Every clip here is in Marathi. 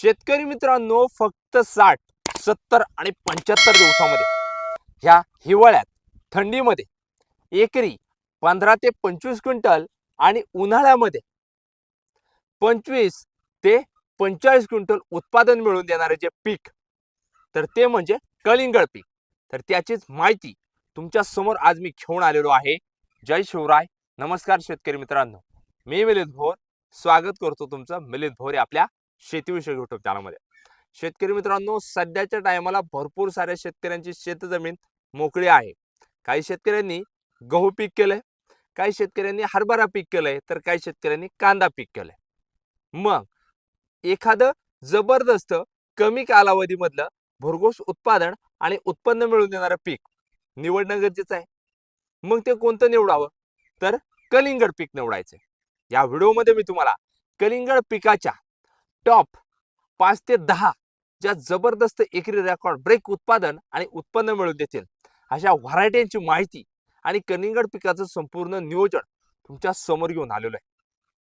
शेतकरी मित्रांनो फक्त साठ सत्तर आणि पंच्याहत्तर दिवसामध्ये ह्या हिवाळ्यात थंडीमध्ये एकरी पंधरा ते पंचवीस क्विंटल आणि उन्हाळ्यामध्ये पंचवीस ते पंचेचाळीस क्विंटल उत्पादन मिळवून देणारे जे पीक तर ते म्हणजे कलिंगड पीक. तर त्याचीच माहिती तुमच्यासमोर आज मी घेऊन आलेलो आहे. जय शिवराय. नमस्कार शेतकरी मित्रांनो. मी मिलिंद भोर. स्वागत करतो तुमचं मिलिंद भोर आपल्या शेतीविषयक युट्यूब त्यामध्ये. शेतकरी मित्रांनो सध्याच्या टायमाला भरपूर साऱ्या शेतकऱ्यांची शेतजमीन मोकळी आहे. काही शेतकऱ्यांनी गहू पीक केलंय काही शेतकऱ्यांनी हरभरा पीक केलंय तर काही शेतकऱ्यांनी कांदा पीक केलंय. मग एखादं जबरदस्त कमी कालावधीमधलं भरघोस उत्पादन आणि उत्पन्न मिळवून देणारं पीक निवडणं गरजेचं आहे. मग ते कोणतं निवडावं? तर कलिंगड पीक निवडायचं या व्हिडिओमध्ये मी तुम्हाला कलिंगड पिकाच्या टॉप पाच ते दहा ज्या जबरदस्त एकरी रेकॉर्ड ब्रेक उत्पादन आणि उत्पन्न मिळवून देतील. अशा व्हरायटींची माहिती आणि कनिंगड पिकाचं संपूर्ण नियोजन तुमच्यासमोर घेऊन आलेलो आहे.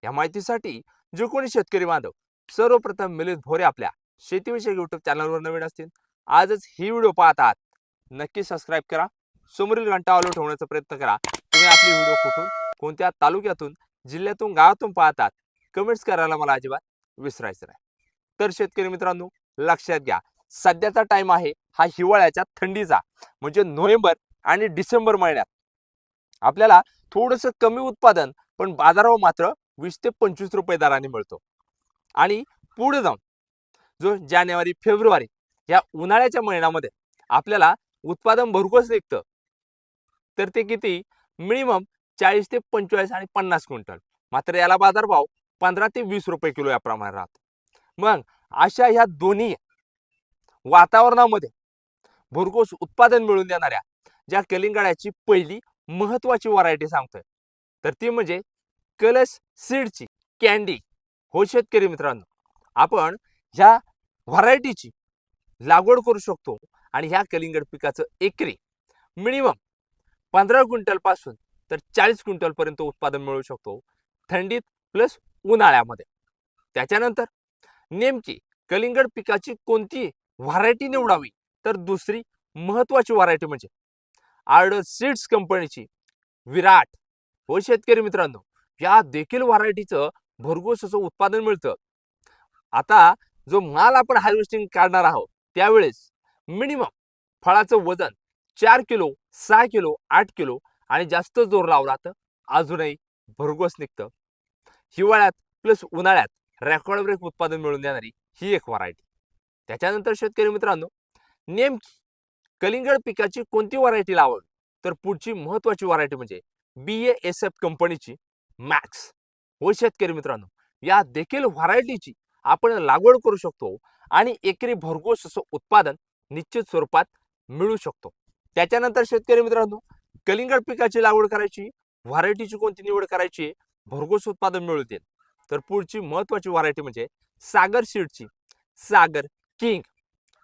या माहितीसाठी जे कोणी शेतकरी बांधव सर्वप्रथम मिलिंद भोरे आपल्या शेतीविषयक युट्यूब चॅनलवर नवीन असतील आजच ही व्हिडिओ पाहत आहात नक्की सबस्क्राईब करा. समोरील घंटा आलो ठेवण्याचा प्रयत्न करा. तुम्ही आपली व्हिडिओ कुठून कोणत्या तालुक्यातून जिल्ह्यातून गावातून पाहतात कमेंट्स करायला मला अजिबात विसरायचं नाही. तर शेतकरी मित्रांनो लक्षात घ्या. सध्याचा टाइम आहे हा हिवाळ्याच्या थंडीचा. म्हणजे नोव्हेंबर आणि डिसेंबर महिन्यात. आपल्याला थोडंसं कमी उत्पादन पण बाजारावर मात्र वीस ते पंचवीस रुपये दराने मिळतो. आणि पुढे जाऊन जो जानेवारी फेब्रुवारी या उन्हाळ्याच्या महिन्यामध्ये आपल्याला उत्पादन भरघोस निघतं. तर ते किती? मिनिमम चाळीस ते पंचेचाळीस आणि पन्नास क्विंटल. मात्र याला बाजारभाव पंधरा ते वीस रुपये किलो या प्रमाणे राहत. मग अशा ह्या दोन्ही वातावरणामध्ये भरघोस उत्पादन मिळवून देणाऱ्या ज्या कलिंगडाची पहिली महत्वाची व्हरायटी सांगतोय तर ती म्हणजे कलश सीडची कॅन्डी हो शेतकरी मित्रांनो आपण ह्या व्हरायटीची लागवड करू शकतो आणि ह्या कलिंगड पिकाचं एकरी मिनिमम पंधरा क्विंटलपासून तर चाळीस क्विंटलपर्यंत उत्पादन मिळवू शकतो. थंडीत प्लस उन्हाळ्यामध्ये. त्याच्यानंतर नेमकी कलिंगड पिकाची कोणती व्हरायटी निवडावी? तर दुसरी महत्वाची व्हरायटी म्हणजे आर्डर सीड्स कंपनीची विराट. हो शेतकरी मित्रांनो या देखील व्हरायटीचं भरघोस असं उत्पादन मिळतं. आता जो माल आपण हार्वेस्टिंग काढणार आहोत त्यावेळेस मिनिमम फळाचं वजन चार किलो सहा किलो आठ किलो आणि जास्त जोर लावला तर अजूनही भरघोस निघतं. हिवाळ्यात प्लस उन्हाळ्यात रेकॉर्ड ब्रेक उत्पादन मिळवून देणारी ही एक व्हरायटी त्याच्यानंतर शेतकरी मित्रांनो नेमकी कलिंगड पिकाची कोणती व्हरायटी लावावी? तर पुढची महत्वाची व्हरायटी म्हणजे बी ए एस एफ कंपनीची मॅक्स व शेतकरी मित्रांनो या देखील व्हरायटीची आपण लागवड करू शकतो आणि एकरी भरघोस असं उत्पादन निश्चित स्वरूपात मिळू शकतो. त्याच्यानंतर शेतकरी मित्रांनो कलिंगड पिकाची लागवड करायची व्हरायटीची कोणती निवड करायची भरघोस उत्पादन मिळू देत तर पुढची महत्वाची व्हरायटी म्हणजे सागर सीडची सागर किंग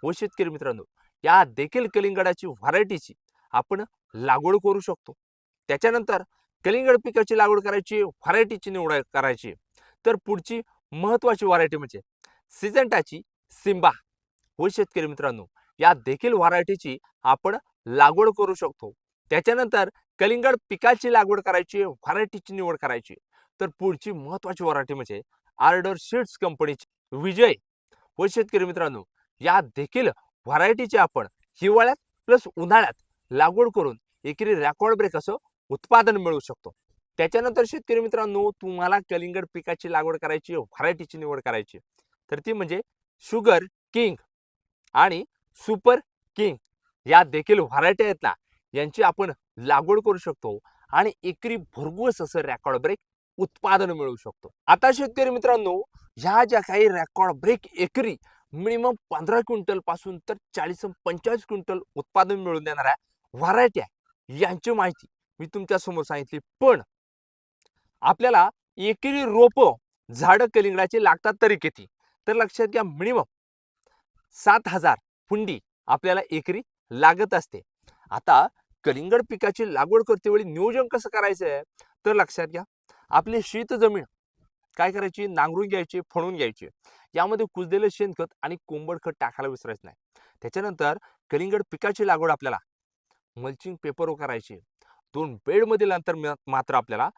व शेतकरी मित्रांनो या देखील कलिंगडाची व्हरायटीची आपण लागवड करू शकतो. त्याच्यानंतर कलिंगड पिकाची लागवड करायची व्हरायटीची निवड करायची. तर पुढची महत्वाची व्हरायटी म्हणजे सिजंटाची सिंबा व शेतकरी मित्रांनो या देखील व्हरायटीची आपण लागवड करू शकतो. त्याच्यानंतर कलिंगड पिकाची लागवड करायची व्हरायटीची निवड करायची. तर पुढची महत्वाची व्हरायटी म्हणजे आर्डर सीड्स कंपनीची विजय. व शेतकरी मित्रांनो या देखील व्हरायटीची आपण हिवाळ्यात प्लस उन्हाळ्यात लागवड करून एकरी रेकॉर्ड ब्रेक असं उत्पादन मिळवू शकतो. त्याच्यानंतर शेतकरी मित्रांनो तुम्हाला कलिंगड पिकाची लागवड करायची व्हरायटीची निवड करायची. तर ती म्हणजे शुगर किंग आणि सुपर किंग या देखील व्हरायटी आहेत ना यांची आपण लागवड करू शकतो आणि एकरी भरघोस असं रेकॉर्ड ब्रेक उत्पादन मिळवू शकतो. आता शेतकरी मित्रांनो ह्या ज्या काही रेकॉर्ड ब्रेक एकरी मिनिमम पंधरा क्विंटलपासून तर चाळीस पंचेचाळीस क्विंटल उत्पादन मिळवून देणाऱ्या व्हरायट्या यांची माहिती मी तुमच्यासमोर सांगितली. पण आपल्याला एकरी रोप झाडं कलिंगडाची लागतात तरी किती? तर लक्षात घ्या मिनिमम सात हजार फुंडी आपल्याला एकरी लागत असते. आता कलिंगड पिकाची लागवड करते वेळी नियोजन कसं करायचं आहे तर लक्षात घ्या आपली शीत जमीन काय करायची? नांगरून घ्यायची फणून घ्यायची. यामध्ये कुजलेलं शेणखत आणि कोंबड खत टाकायला विसरायचं नाही. त्याच्यानंतर कलिंगड पिकाची लागवड आपल्याला मल्चिंग पेपरवर करायची. दोन बेडमधील अंतर मात्र आपल्याला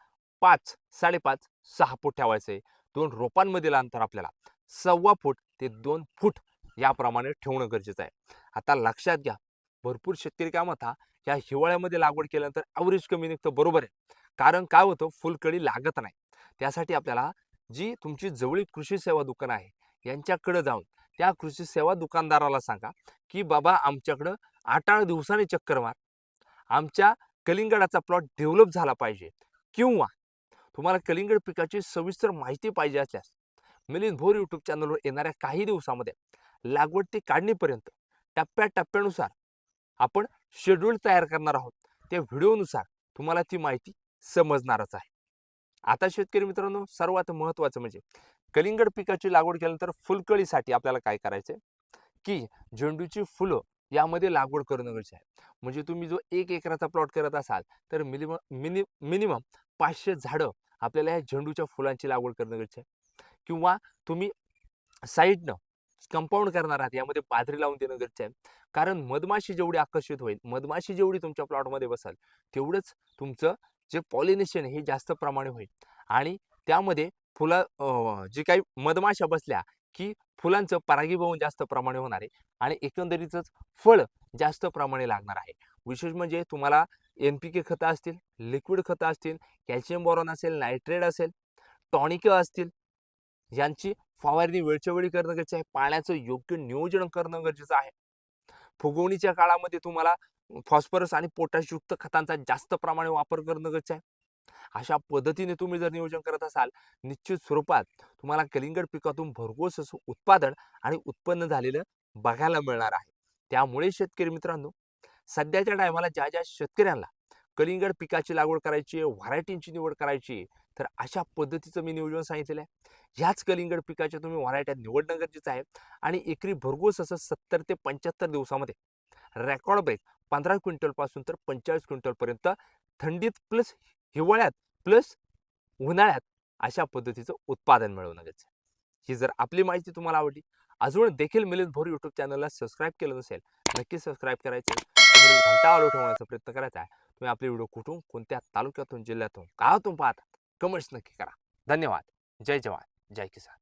पाच साडेपाच सहा फूट ठेवायचे. दोन रोपांमधील अंतर आपल्याला सव्वा फूट ते दोन फूट याप्रमाणे ठेवणं गरजेचं आहे. आता लक्षात घ्या भरपूर शेतकरी काय म्हणता या हिवाळ्यामध्ये लागवड केल्यानंतर ॲव्हरेज कमी निघतं बरोबर आहे. कारण काय होतं? फुलकळी लागत नाही. त्यासाठी आपल्याला जी तुमची जवळील कृषी सेवा दुकान आहे यांच्याकडे जाऊन त्या कृषी सेवा दुकानदाराला सांगा की बाबा आमच्याकडं आठ आठ दिवसाने चक्कर मार. आमच्या कलिंगडाचा प्लॉट डेव्हलप झाला पाहिजे किंवा तुम्हाला कलिंगड पिकाची सविस्तर माहिती पाहिजे असल्यास मिलिंद भोर यूट्यूब चॅनलवर येणाऱ्या काही दिवसामध्ये लागवड ते काढणीपर्यंत टप्प्याटप्प्यानुसार आपण शेड्यूल तयार करणार आहोत. त्या व्हिडिओनुसार तुम्हाला ती माहिती समजणारच आहे. आता शेतकरी मित्रांनो सर्वात महत्त्वाचं म्हणजे कलिंगड पिकाची लागवड केल्यानंतर फुलकळीसाठी आपल्याला काय करायचं की झेंडूची फुलं यामध्ये लागवड करणं गरजेचं आहे. म्हणजे तुम्ही जो एक एकराचा प्लॉट करत असाल तर मिनिमम मिनि मिनिमम पाचशे झाडं आपल्याला ह्या झेंडूच्या फुलांची लागवड करणं गरजेचं आहे. किंवा तुम्ही साईडनं कंपाऊंड करणार आहात यामध्ये पाथरी लावून देणं गरजेचं आहे. कारण मधमाशी जेवढी आकर्षित होईल मधमाशी जेवढी तुमच्या प्लॉटमध्ये बसाल तेवढंच तुमचं जे पॉलिनेशन हे जास्त प्रमाणे होईल. आणि त्यामध्ये फुला जे काही मधमाशा बसल्या की फुलांचं परागीभवन जास्त प्रमाणे होणार आहे आणि एकंदरीतच फळ जास्त प्रमाणे लागणार आहे. विशेष म्हणजे तुम्हाला एन पी के खतं असतील लिक्विड खतं असतील कॅल्शियम बॉरॉन असेल नायट्रेट असेल टॉनिक असतील यांची फवारणी वेळच्या वेळी करणं गरजेचं आहे. पाण्याचं योग्य नियोजन करणं गरजेचं आहे. फुगवणीच्या काळामध्ये तुम्हाला फॉस्फरस आणि पोटॅशयुक्त खतांचा जास्त प्रमाणे वापर करणं गरजेचं आहे. अशा पद्धतीने तुम्ही जर नियोजन करत असाल निश्चित स्वरूपात तुम्हाला कलिंगड पिकातून भरघोस असं उत्पादन आणि उत्पन्न झालेलं बघायला मिळणार आहे. त्यामुळे शेतकरी मित्रांनो सध्याच्या टायमाला ज्या ज्या शेतकऱ्यांना कलिंगड पिकाची लागवड करायची आहे व्हरायटींची निवड करायची आहे, तर अशा पद्धतीचं मी नियोजन सांगितलेलं आहे. ह्याच कलिंगड पिकाच्या तुम्ही व्हरायट्या निवडणं गरजेचं आहे आणि एकरी भरघोस असं सत्तर ते पंच्याहत्तर दिवसामध्ये रेकॉर्ड ब्रेक पंधरा क्विंटलपासून तर पंचेचाळीस क्विंटलपर्यंत थंडीत प्लस हिवाळ्यात प्लस उन्हाळ्यात अशा पद्धतीचं उत्पादन मिळवणं गरजेचं ही जर आपली माहिती तुम्हाला आवडली अजून देखील मिलिंद भोर यूट्यूब चॅनलला सबस्क्राईब केलं नसेल नक्की सबस्क्राईब करायचं आहे. घंटा आलो ठेवण्याचा प्रयत्न करायचा आहे. तुम्ही आपले व्हिडिओ कुठून कोणत्या तालुक्यातून जिल्ह्यातून गावातून पाहता कमेंट्स नक्की करा. धन्यवाद. जय जवान. जय किसान.